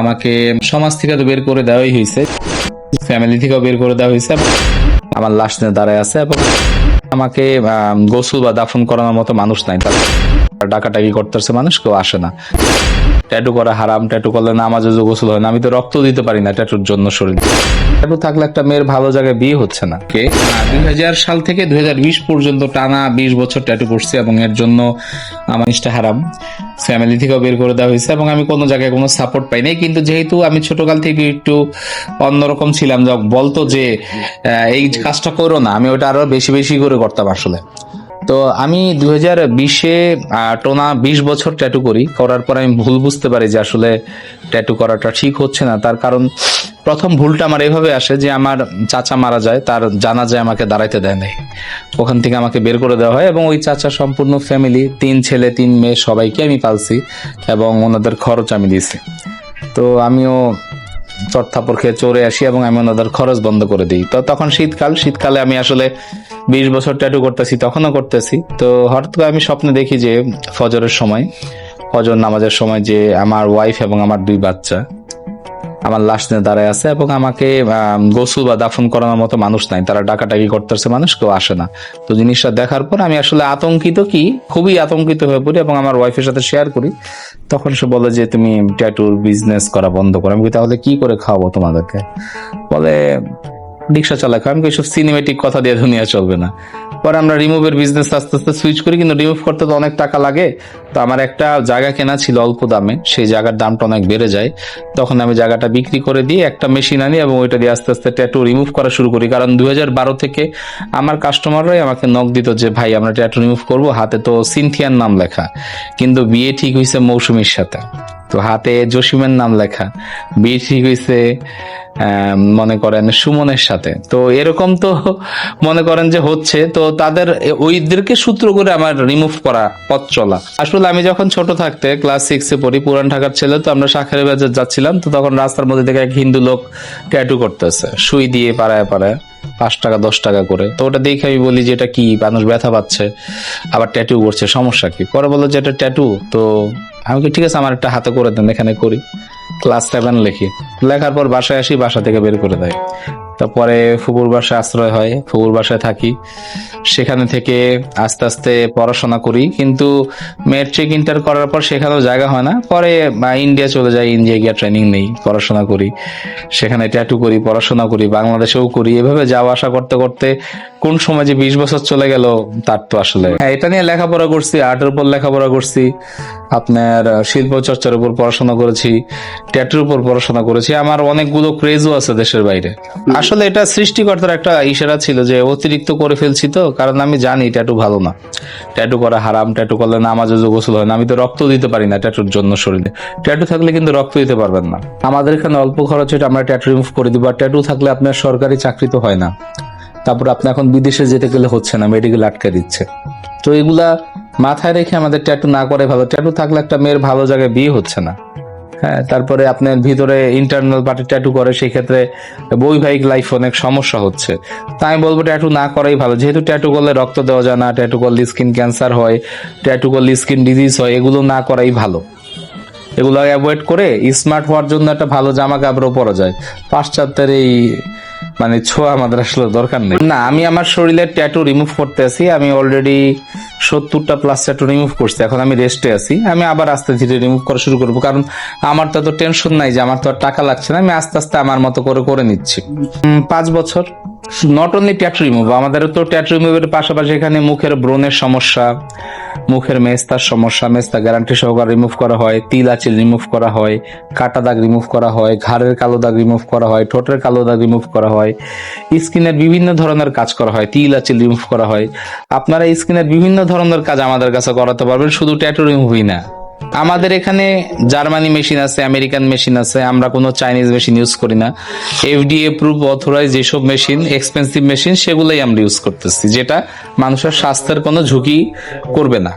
আমাকে সমাজ থেকে তো বের করে দেওয়াই হয়েছে। ফ্যামিলি থেকেও বের করে দেওয়া হয়েছে। আমার লাশ নিয়ে দাঁড়ায় আছে এবং আমাকে গোসল বা দাফন করানোর মতো মানুষ নাই ডাকাটাকি করতেছে মানুষ, কেউ আসে না। ট্যাটু করা হারাম, ট্যাটু করলে নামাজে যে গোসল হয় না। আমি তো রক্ত দিতে পারি না ট্যাটুর জন্য শরীর। ট্যাটু থাকলে একটা মেয়ের ভালো জায়গায় বিয়ে হচ্ছে না। কে? দুই হাজার সাল থেকে দুই হাজার বিশ পর্যন্ত টানা বিশ বছর ট্যাটু করছি এবং এর জন্য আমার জিনিসটা হারাম। ফ্যামিলি থেকেও বের করে দেওয়া হয়েছে এবং আমি কোনো জায়গায় কোনো সাপোর্ট পাই নাই। কিন্তু যেহেতু আমি ছোটকাল থেকে একটু অন্যরকম ছিলাম বলতো যে এই কাজটা করো না। আমি ওটা আরও বেশি বেশি করে করতাম আসলে। তো আমি দুই হাজার বিশে টোনা বিশ বছর ট্যাটু করি। করার পর আমি ভুল বুঝতে পারি যে আসলে ট্যাটু করাটা ঠিক হচ্ছে না। তার কারণ প্রথম ভুলটা আমার এভাবে আসে যে আমার চাচা মারা যায়, তার জানা যায় আমাকে দাঁড়াইতে দেয় নাই। ওখান থেকে আমাকে বের করে দেওয়া হয় এবং ওই চাচা সম্পূর্ণ ফ্যামিলি তিন ছেলে, তিন মেয়ে সবাইকে আমি পালছি এবং ওনাদের খরচ আমি দিয়েছি। তো আমিও চটথাপড় খেয়ে চড়ে আসি এবং আমি ওনাদের খরচ বন্ধ করে দিই। তো তখন শীতকাল, শীতকালে আমি আসলে বিশ বছর ট্যাটু করতেছি, তখনও করতেছি। তো হঠাৎ করে আমি স্বপ্নে দেখি যে ফজরের সময়, ফজর নামাজের সময় যে আমার ওয়াইফ এবং আমার দুই বাচ্চা। আমার লাশ নিয়ে দাঁড়ায় আছে এবং আমাকে গোসুল বা দাফন করানোর মতো মানুষ নাই। তারা ডাকাটাকি করতেছে, মানুষ কেউ আসে না। তো জিনিসটা দেখার পর আমি আসলে আতঙ্কিত কি, খুবই আতঙ্কিত হয়ে পড়ি এবং আমার ওয়াইফের সাথে শেয়ার করি। তখন সে বলে যে, তুমি ট্যাটুর বিজনেস করা বন্ধ করো। আমি তাহলে কি করে খাওয়াবো তোমাদেরকে? বলে রিক্সা চালাক। আমি কই, সব সিনেমেটিক কথা দিয়ে দুনিয়া চলবে না। পরে আমরা রিমুভের বিজনেস আস্তে আস্তে সুইচ করি কিন্তু রিমুভ করতে তো অনেক টাকা লাগে। তো আমার একটা জায়গা কেনা ছিল অল্প দামে সেই জায়গার দামটা অনেক বেড়ে যায়। তখন আমি জায়গাটা বিক্রি করে দিয়ে একটা মেশিন আনি এবং ওইটা দিয়ে আস্তে আস্তে ট্যাটু রিমুভ করা শুরু করি। কারণ দুই হাজার বারো থেকে আমার কাস্টমাররাই আমাকে নক দিত যে ভাই আমরা ট্যাটু রিমুভ করব হাতে তো সিনথিয়ার নাম লেখা। কিন্তু বিয়ে ঠিক হয়েছে মৌসুমীর সাথে। তো হাতে জসিমের নাম লেখা। বিয়ে ঠিক হয়েছে মনে করেন সুমনের সাথে। তো এরকম তো মনে করেন যে হচ্ছে, তো তাদের ওইদেরকে সূত্র করে আমার রিমুভ করা পথ চলা। আসলে আমি যখন ছোট থাকতে ক্লাস সিক্সে পড়ি, পুরান ঢাকার ছেলে তো, আমরা শাখারে বাজার যাচ্ছিলাম, তো তখন রাস্তার মধ্যে থেকে এক হিন্দু লোক ট্যাটু করতেছে, সুই দিয়ে পাড়ায় পাড়ায়, পাঁচ টাকা, দশ টাকা করে। তো ওটা দেখে আমি বলি যে এটা কি, মানুষ ব্যথা পাচ্ছে, আবার ট্যাটু করছে, সমস্যা কি? পরে বলল যে এটা ট্যাটু, তো আমি কি ঠিক আছে, আমার একটা হাতে করে দেন, এখানে করি। ক্লাস সেভেন লিখি। লেখার পর বাসায় আসি, বাসা থেকে বের করে দেয়। তারপরে ফুকুর বাসায় আশ্রয় হয় ফুকুর বাসায় থাকি। সেখানে থেকে আস্তে আস্তে পড়াশোনা করি, কিন্তু মেট্রিক ইন্টার করার পর সেখানেও জায়গা হয় না। পরে ইন্ডিয়া চলে যাই ইন্ডিয়া গিয়ে ট্রেনিং নেই, পড়াশোনা করি। সেখানে ট্যাটু করি, পড়াশোনা করি, বাংলাদেশেও করি। এভাবে যাওয়া আসা করতে করতে কোন সময় যে বিশ বছর চলে গেল তার তো আসলে হ্যাঁ, এটা নিয়ে লেখাপড়া করছি আর্টের উপর লেখাপড়া করছি আপনার শিল্প চর্চার উপর পড়াশোনা করেছি ট্যাটুর উপর পড়াশোনা করেছি আমার অনেকগুলো ক্রেজও আছে দেশের বাইরে। আসলে এটা সৃষ্টিকর্তার একটা ইশারা ছিল যে অতিরিক্ত করে ফেলছি তো কারণ আমি জানি ট্যাটু ভালো না। ট্যাটু করা হারাম ট্যাটু করলে নামাজে যে গোসল হয় না আমি তো রক্ত দিতে পারি না ট্যাটুর জন্য শরীরে। ট্যাটু থাকলে কিন্তু রক্ত দিতে পারবেন না। আমাদের এখানে অল্প খরচে আমরা ট্যাটু রিমুভ করে দিব আর ট্যাটু থাকলে আপনার সরকারি চাকরি তো হয় না। তারপর আপনি এখন বিদেশে যেতে গেলে হচ্ছে না মেডিকেল আটকে দিচ্ছে। তো এগুলা মাথায় রেখে আমাদের ট্যাটু না করে ভালো ট্যাটু থাকলে একটা মেয়ের ভালো জায়গায় বিয়ে হচ্ছে না। হ্যাঁ তারপরে আপনার ভিতরে ইন্টারনাল পার্টি ট্যাটু করে সেই ক্ষেত্রে বৈবাহিক লাইফ অনেক সমস্যা হচ্ছে। তাই আমি বলব ট্যাটু না করাই ভালো, যেহেতু ট্যাটু করলে রক্ত দেওয়া যায় না ট্যাটু করলে স্কিন ক্যান্সার হয় ট্যাটু করলে স্কিন ডিজিজ হয়, এগুলো না করাই ভালো। এগুলো অ্যাভয়েড করে স্মার্ট হওয়ার জন্য একটা ভালো জামা কাপড়ও পরা যায়। পাশ্চাত্যের এই মানে ছোঁয়া আমাদের আসলে দরকার নেই। না, আমি আমার শরীরের ট্যাটু রিমুভ করতে আছি, আমি অলরেডি সত্তরটা প্লাস ট্যাটু রিমুভ করছি, এখন আমি রেস্টে আছি, আমি আবার আস্তে ধীরে রিমুভ করা শুরু করব, কারণ আমার তো এত টেনশন নাই যে আমার তো আর টাকা লাগছে না, আমি আস্তে আস্তে আমার মতো করে করে নিচ্ছি। পাঁচ বছর নট অনলি ট্যাটু রিমুভ আমাদের তো ট্যাটু রিমুভের পাশাপাশি এখানে মুখের ব্রণের সমস্যা, মুখের মেস্তার সমস্যা, মেস্তা গ্যারান্টি সহকারে রিমুভ করা হয়, তিল আচিল রিমুভ করা হয়, কাটা দাগ রিমুভ করা হয়, ঘাড়ের কালো দাগ রিমুভ করা হয়, ঠোঁটের কালো দাগ রিমুভ করা হয়, স্কিনের বিভিন্ন ধরনের কাজ করা হয়, তিল আচিল রিমুভ করা হয়। আপনারা স্কিনের বিভিন্ন ধরনের কাজ আমাদের কাছে করাতে পারবেন, শুধু ট্যাটু রিমুভই না। আমাদের এখানে জার্মানি মেশিন আছে, আমেরিকান মেশিন আছে, আমরা কোনো চাইনিজ মেশিন ইউজ করি না। এফডিএ প্রুফ অথরাইজ যেসব মেশিন এক্সপেন্সিভ মেশিন, সেগুলোই আমরা ইউজ করতেছি, যেটা মানুষের স্বাস্থ্যের কোনো ঝুঁকি করবে না।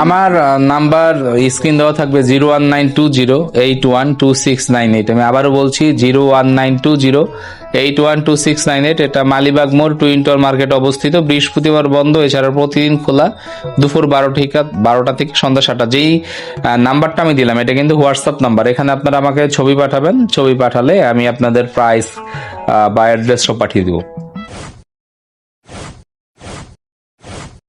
আমার নাম্বার স্ক্রিন দেওয়া থাকবে zero one nine two zero eight one two six nine eight. আমি আবারও বলছি zero one nine two zero eight one two six nine eight. এটা মালিবাগ মোড় টুইন্টর মার্কেট অবস্থিত। বৃহস্পতিবার বন্ধ, এছাড়া প্রতিদিন খোলা দুপুর বারো ঠিক বারোটা থেকে সন্ধ্যা সাতটা। যেই নাম্বারটা আমি দিলাম, এটা কিন্তু হোয়াটসঅ্যাপ নাম্বার। এখানে আপনারা আমাকে ছবি পাঠাবেন, ছবি পাঠালে আমি আপনাদের প্রাইস বা অ্যাড্রেসও পাঠিয়ে দিব।